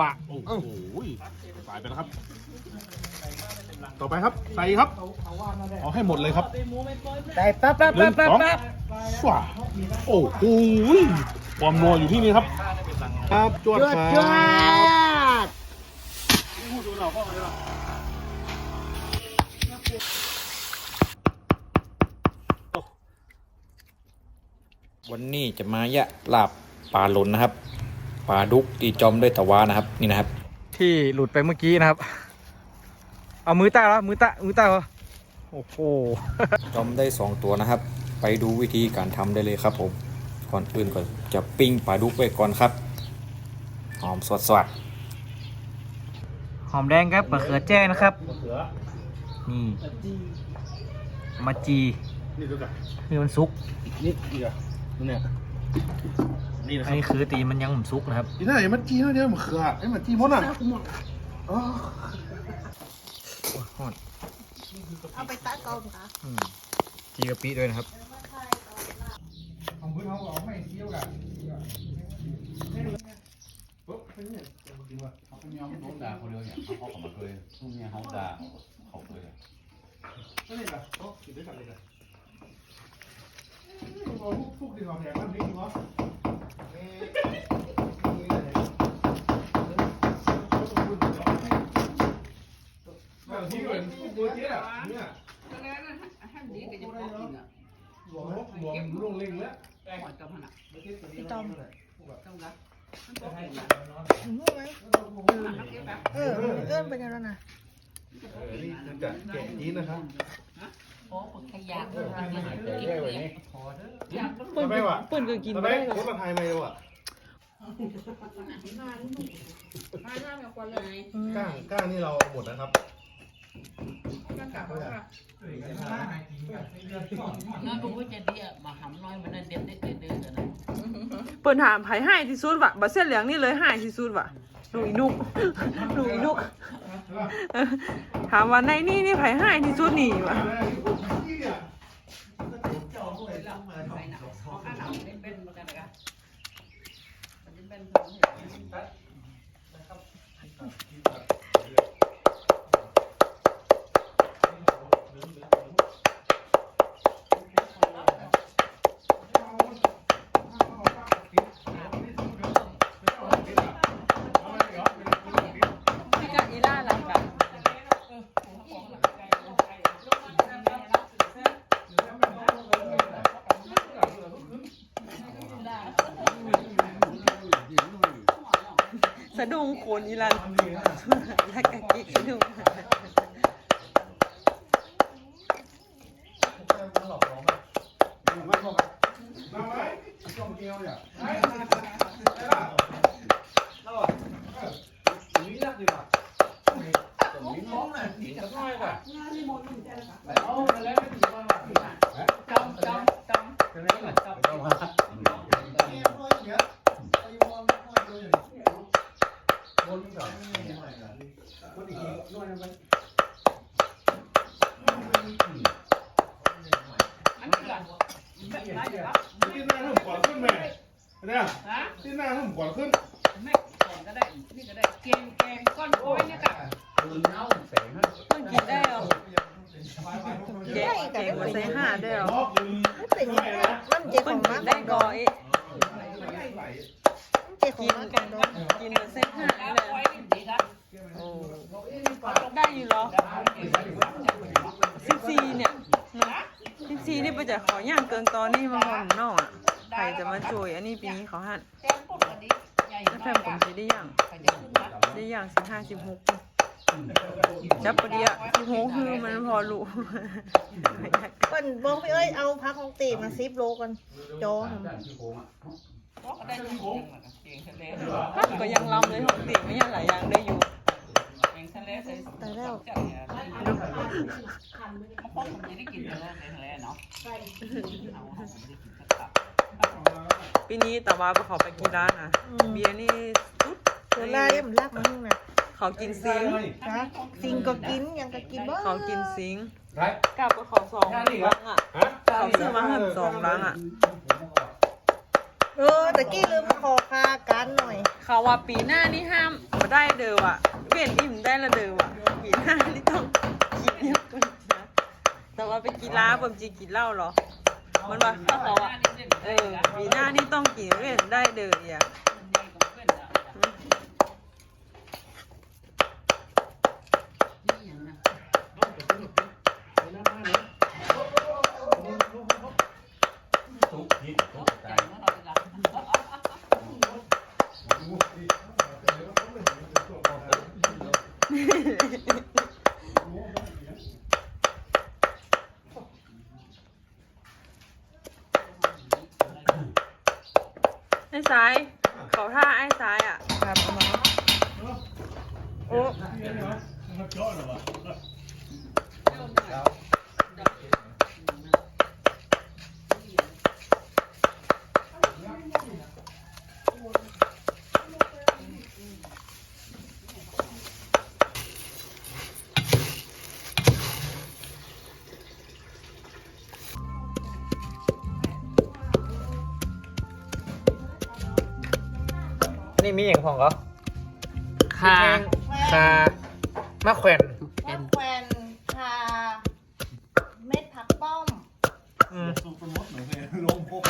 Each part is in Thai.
บะโอ้โหสายไปแล้วครับ ต่อไปครับใส่ครับเอาให้หมดเลยครับใส่ปั๊บปั๊บหนึ่ปั๊งบปั๊บสองปั๊บสว่โอ้โหความนัวอยู่ที่นี่ครับ ครับจวดจวดคจวรับดวันนี้จะมายะลาบปลาหลนนะครับ ปลาดุกตีจอมด้วยตะวานะครับ นี่นะครับ ที่หลุดไปเมื่อกี้นะครับ เอามือใต้แล้วมือใต้มือใต้เหรอโอ้โหจอมได้สองตัวนะครับ ไปดูวิธีการทำได้เลยครับผมก่อนอื่นก็จะปิ้งปลาดุกไว้ก่อนครับ หอมสดสดหอมแดงครับมะเขือแจ้นะครับเขือนี่มาจีนี่ดูกันนี่มันซุกนี่อีกอะเนี่ย นี่นะคอัรันบนี้คือตีมันยังไม่ซุกนะครับ อีน่าอย่ามาจีนะเดี๋ยวมันเขือไอ้มันจีมดอะอ๋อโอ้ยฮอดเอาไปตัดก่อนค่ะอืมจีกะปิด้วยนะครับเขาเป็นยอมเขาด่าเขาเดียวเนี่ยเขาเขากลับมาเคยพวกเนี้ยเขาด่าเขาเคยนั่นเองอะโอ้กินด้วยกันเลยกัน โอ้ฟุกดีกว่าแผงมันดีกว่าที่เป็นตัวเจี๊ยบเนี่ยหลวงหลวงลงเล่งแล้วพี่ต้อมงูไหมเออเอื้อนเป็นยังไงนะนี่คือจะแกะนี้นะครับ ปืนทำไมวะปืนก็กินทำไมคนมาไทยไหมวะก้างก้างนี่เราหมดนะครับน้อยก็ว่าจะเดียมาหำน้อยมันนั่นเด็ดได้เกิดเดือนนะเปิดถามไผให้ที่สุดวะบัเส้นเหลืองนี่เลยให้ที่สุดวะหนูอีนุกหนูอีนุกเออ ถามว่าในนี่นี่ไผให้ที่สุดนี่วะเป็นเหมือนกันนะเป็น พี่กับอีล่าหลังกัน สะ ดงโคนอีลันแล้วก็กิกสะดุ้ง ที่หน้าหุ่มก่อนขึ้นแม่เนี่ยที่หน้าหุ่มก่อนขึ้นแม่ก่อนก็ได้ นี่ก็ได้เกงแกงก้อนโอ้ยเนี่ยกับปืนเน่าแสงนั่นมันกินได้เหรอแกะแกะหัวใส่ห่าได้เหรอมันเป็นมันเจ๊ของมานได้กอเอ๊ะเจ๊ขอกิงนมากันกินหัวใส่ห่าแล้วเลยโอ้ได้อยู่เหรอสิบสี่เนี่ยสิบสี่นี่ไป จากขอย่างเกินตอนนี่มาหอมนอกอะใครจะมาช่วยอันนี้ปีนี้เขาหันแกงปุ๊บอันแล้วแฟนผมจะได้ย่างได้ย่างสิบห้าสิบหกจับปะเดียวสิบหกคือมันพอรู้เปิ้นบอกพี่เอ้ยเอาพักของตีมาซิปโลกันจอด้านที่โค้งอะก็ได้เกงเลพักก็ยังลำเลยของติไม่ยังหลายอย่างได้อยู่ เกงทะเลใส่แต่แล้วจัดเนี่ยพ่อผมจะได้กินเนื้อในทะเลเนาะเอาผมไม่ได้กินสักคำปีนี้แต่ว่าไปขอไปกินร้านอะเบียร์นี่สุดเวลาเนี่ยมันลากมาทุ่งนะเขากินซิงนะซิงก็กินยังก็กินบ้เขากินซิงไรกลับไปขอสองรังอะเขาซื้อมาให้สองรังอะ เออตะกี้ลืมขอคากันหน่อย เขาว่าปีหน้านี่ห้ามมาได้เดิมอะ เปลี่ยนอิ่มได้ละเดิมอะปีหน้านี่ต้องกินเยอะกว่านี้นะแต่ว่าไปกินล้าผมจีกินเหล้าเหรอ มันว่าถ้าเขาอะเออปีหน้านี่ต้องกินเรียนได้เดิมอะ ไอ้สาย เขาท่าไอ้สายอะ ครับเอามาโอ้ นี่มีอย่างของเหรอค่ะคามะแขวนมะแขวนคาเม็ดผักป้อม อืมหัว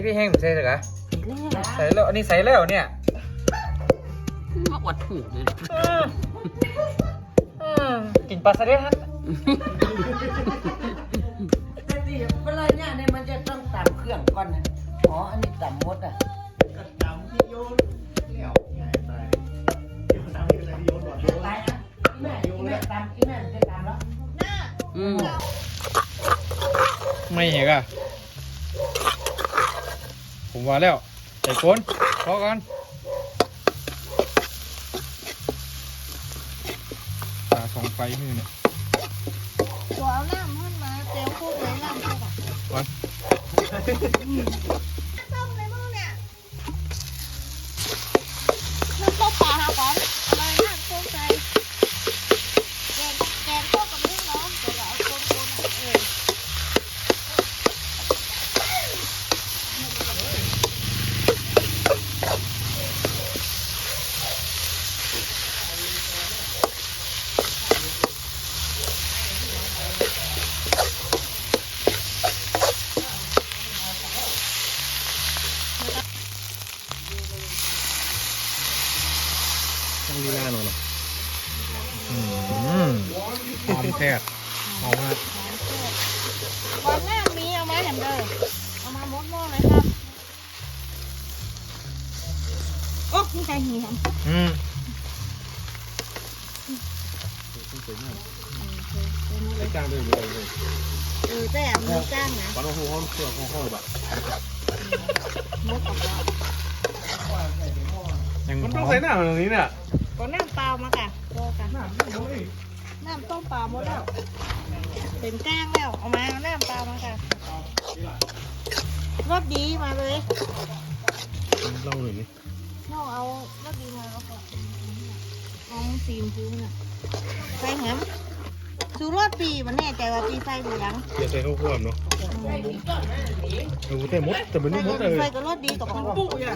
นนี่พริกแห้งใส่เหรอใส่แล้วอันนี้ใส่แล้วเนี่ยมาอวดถูกเลยอืมอืมกินปลาสะเด็ดฮะแต่ที่เวลาเนี่ยเนี่ยมันจะต้องตำเครื่องก่อนนะอ๋ออันนี้ตำหมดอะตำที่โยนเลี้ยวง่ายไปโยนตำที่โยนโยนไปอะแม่แม่ตำที่แม่จะตำแล้วหน้าอืมไม่เห็นอะ ผมว่าแล้วใส่ก้นพอก่อนตาสองไฟมือเนี่ยตัวเอาน้ำขึ้นมาเตียวคู่เลยน้ำคู่อะก่อน ต้มในมือเนี่ยน้ำต้มปลาหาก่อนอะไรน้ำต้มใจแกงแกงพวกกับเรื่องน้องแต่ละเอาคนๆอะเออ ต้องลีลาหน่อยหรออืมหอมแทบหอมมาก ก่อนหน้ามีเอามาแหมเด้อเอามาหมดหม้อเลยครับโอ้มีใครเหี่ยม อืมไอ้จ้างด้วยหรืออะไรเลยเออแต่มีจ้างนะปลาโอ้โหห้องเครื่องห้องห้องแบบมดกับเรายังมันหต้องอมใส่หน้าแบบนี้เนี่ยก็น้ำเปล่ามาค่ะโตกันน้ำต้มเปล่าหมดแล้วเป็นก้างแล้วเอามาเอาน้ำเปล่ามาค่ะรสดีมาเลยเล่าหน่อยนี่น้อง เอารสดีมาแล้วก็เอาซีชมพูน่ะใส่แหมสูรสปีมันแน่ใจว่าปีใส่หรือยังเดี๋ยวใส่ข้าวคั่วเนาะเออแต่มดแต่มันนี่มดเลยใส่กับรสดีกับของปุ๊กเนี่ย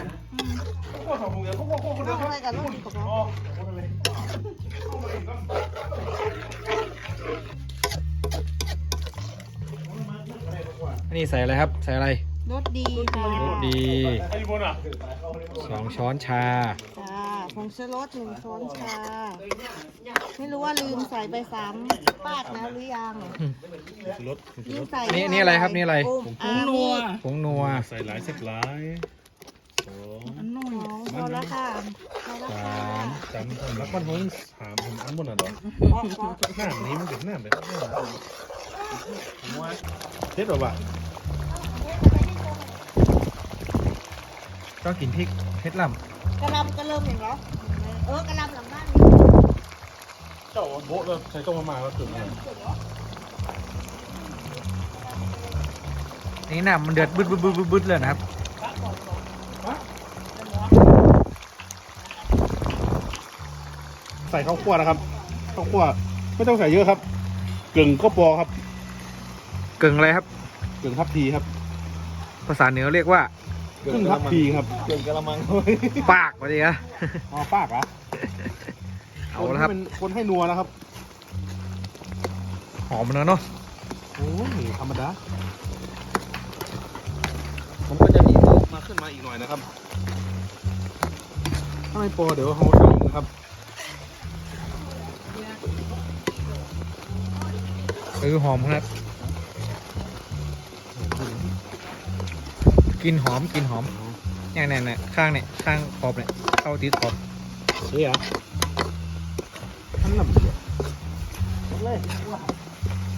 ใส่กับรสดีกับของอันนี้ใส่อะไรครับ ใส่อะไร รสดีค่ะรสดีไอ้บนอะสองช้อนชาจ้าผงชูรสหนึ่งช้อนชา ไม่รู้ว่าลืมใส่ไปสามปากนะหรือยังรถลืมใส่นี่นี่อะไรครับนี่อะไรผงนัวผงนัวใส่หลายเซ็ตหลายสองสองพอแล้วค่ะพอแล้วสาค่ะมจำผมรักมันห้องถามผมอันบนอะดอกหน้านี้มันเป็นหน้าแบบเท็ดหรอวะ ก็กินพริกเพชรลกระลำกระเริ่มเห็นเหรอ เออกระลำหลังบ้านเจ้าโบ๊ะแล้วใส่ต้มมาม่าแล้วจุดอะไรนี่น้ำมันเดือดบึดบึดบึดบึดบึดเลยนะครับ ใส่ข้าวคั่วนะครับข้าวคั่วไม่ต้องใส่เยอะครับกึ่งก็พอครับเกึ่งอะไรครับ กึ่งทัพพีครับ ภาษาเหนือเรียกว่า ครึ่งทัพพีครับปากว่าดีนะอ๋อปากเหรอเอาละครับนให้มันคนให้นัวนะครับ หอมเนอะเนาะโอ้ยธรรมดามันก็จะมีเพิ่มมาขึ้นมาอีกหน่อยนะครับถ้าไม่พอเดี๋ยวเขาใส่อีกนะครับเออหอมครับ กลินหอมกลินหอมเนี่ยเนี่ยเนี่ยข้างเนี่ยข้างขอบเนี่ยเข้าติดขอบนี่เหรอท่านลำเดียว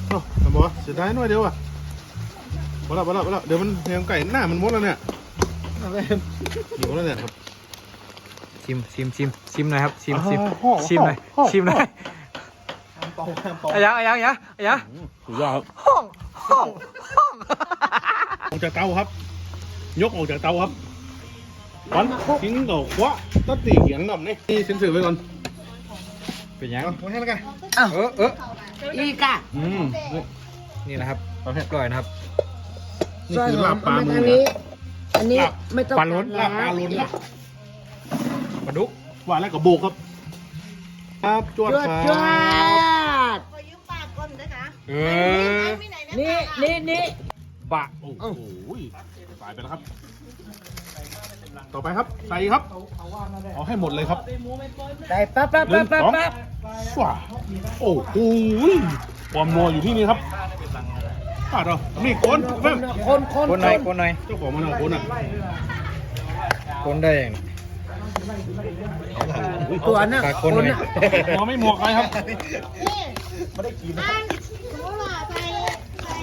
เอ้าทำไมวะเสียดายหน่อยเดียวอะพอละพอละพอละเดี๋ยวมันแหงไก่หน้ามันมดแล้วเนี่ยหิวแล้วเนี่ยครับชิมชิมชิมชิมหน่อยครับชิมชิมอ่าห่อชิมหน่อยห่อชิมหน่อยปองห้ามปองอายะอายะอายะอายะสุดยอดครับห้องห้องห้อง ออกจากเตาครับ ยกออกจากเตาครับฟันทิ้งกับคว้าตัดตีเหียงหน่ำนี่นี่เซ็นเซอร์ไว้ก่อนเป็นยังเอาไว้ให้แล้วกันเออเอออีกอะอืมนี่นะครับเรียบร้อยนะครับนี่คือลาบปลาหมูอันนี้ อันนี้ลาบไม่ต้องปลาล้นลาบปลาล้นครับปลาดุกหวานแล้วกับโบกครับ ครับจวดจวดคจวรับดขอยืมปากก่อนนะคะเออไม่ไหนนี่นี่นี่ บะโอ้โหตายไปแล้วครับ ต่อไปครับใส่ครับเอาให้หมดเลยครับใส่ปั๊บปั๊บหนึ่ปั๊บสปั๊อบงปั๊บว้าโอ้โหความนัวอยู่ที่นี่ครับอะเรานี่คนเพิ่มคนคนคนหน่อยคนหน่อยเจ้าของมันเอาคนอะคนได้ยังตัวน่ะฝากคนหน่อยน่ะหัวไม่หมวกอะไรครับอันสมมติว่าใส่ใส่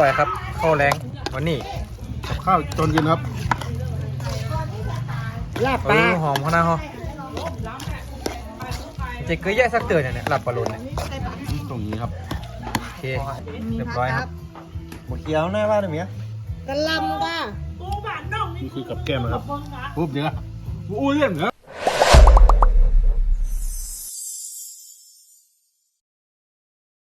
ร่อยครับข้าวแรงวันนี้กับข้าวตอนเย็นครับลาบเอปลาอหอมขนาดฮะเจ๊เคยแยกสักเตือนเนี่ยหลับปลาลุนเนี่ยตรงนี้ครับโอเคเรียบร้อยครับหมดเขียวหน้าบ้านเมียกะหลำค่ะนี่คือกับแก้มนะครับปุ๊บเดี๋ยวอุ้ยเรื่องเหรอ